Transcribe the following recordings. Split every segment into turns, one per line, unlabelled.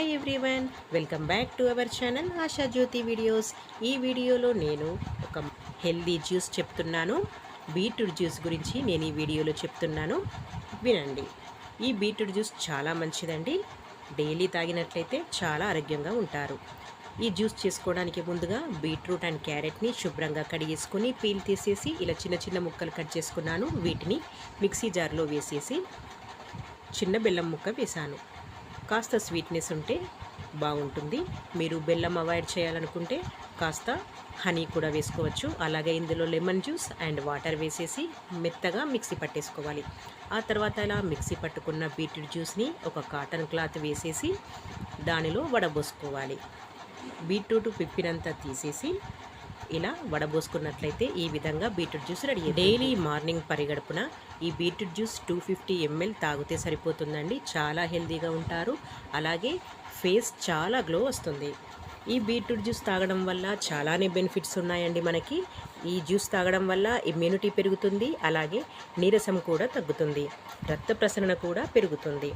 Hi everyone welcome back to our channel Asha Jyothi videos ఈ వీడియోలో నేను ఒక హెల్దీ జ్యూస్ చెప్తున్నాను. బీట్రూట్ జ్యూస్ గురించి నేను ఈ వీడియోలో చెప్తున్నాను. వినండి. ఈ బీట్రూట్ జ్యూస్ చాలా మంచిదండి. డైలీ తాగినట్లయితే చాలా ఆరోగ్యంగా ఉంటారు. ఈ జ్యూస్ చేసుకోవడానికి ముందుగా బీట్రూట్ అండ్ క్యారెట్ని శుభ్రంగా కడిగేసుకొని పీల్ తీసేసి ఇలా చిన్న చిన్న ముక్కలు కట్ చేసుకున్నాను. వీటిని మిక్సీ జార్లో వేసేసి చిన్న బెల్లం ముక్క వేశాను కాస్త స్వీట్నెస్ ఉంటే బాగుంటుంది. మీరు బెల్లం అవాయిడ్ చేయాలనుకుంటే కాస్త హనీ కూడా వేసుకోవచ్చు. అలాగే ఇందులో లెమన్ జ్యూస్ అండ్ వాటర్ వేసేసి మెత్తగా మిక్సీ పట్టేసుకోవాలి. ఆ తర్వాత ఇలా మిక్సీ పట్టుకున్న బీట్రూట్ జ్యూస్ని ఒక కాటన్ క్లాత్ వేసేసి దానిలో వడబోసుకోవాలి. బీట్రూట్ పిప్పినంతా తీసేసి ఇలా వడబోసుకున్నట్లయితే ఈ విధంగా beetroot juice ready daily morning పరిగడుపున ఈ beetroot juice two fifty ML తాగితే సరిపోతుందండి. చాలా హెల్తీగా ఉంటారు. అలాగే ఫేస్ చాలా గ్లో వస్తుంది. ఈ బీట్రూట్ జ్యూస్ తాగడం వల్ల చాలానే బెనిఫిట్స్ ఉన్నాయండి మనకి. ఈ జ్యూస్ తాగడం వల్ల ఇమ్యూనిటీ పెరుగుతుంది. అలాగే నీరసం కూడా తగ్గుతుంది. రక్త ప్రసరణ కూడా పెరుగుతుంది.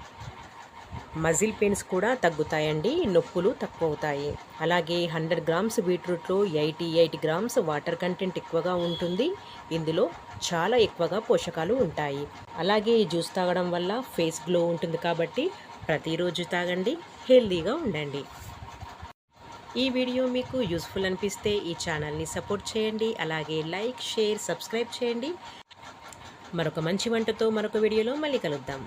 మజిల్ పెయిన్స్ కూడా తగ్గుతాయండి నొప్పులు తక్కువ అవుతాయి అలాగే hundred grams బీట్రూట్లో eighty eight grams water content ఎక్కువగా ఉంటుంది. ఇందులో చాలా ఎక్కువగా పోషకాలు ఉంటాయి. అలాగే ఈ జ్యూస్ తాగడం వల్ల ఫేస్ గ్లో ఉంటుంది కాబట్టి ప్రతిరోజు తాగండి హెల్తీగా ఉండండి. ఈ వీడియో మీకు యూస్ఫుల్ అనిపిస్తే ఈ ఛానల్ని సపోర్ట్ చేయండి అలాగే లైక్ షేర్ సబ్స్క్రైబ్ చేయండి. మరొక మంచి వంటతో మరొక వీడియోలో మళ్ళీ కలుద్దాం.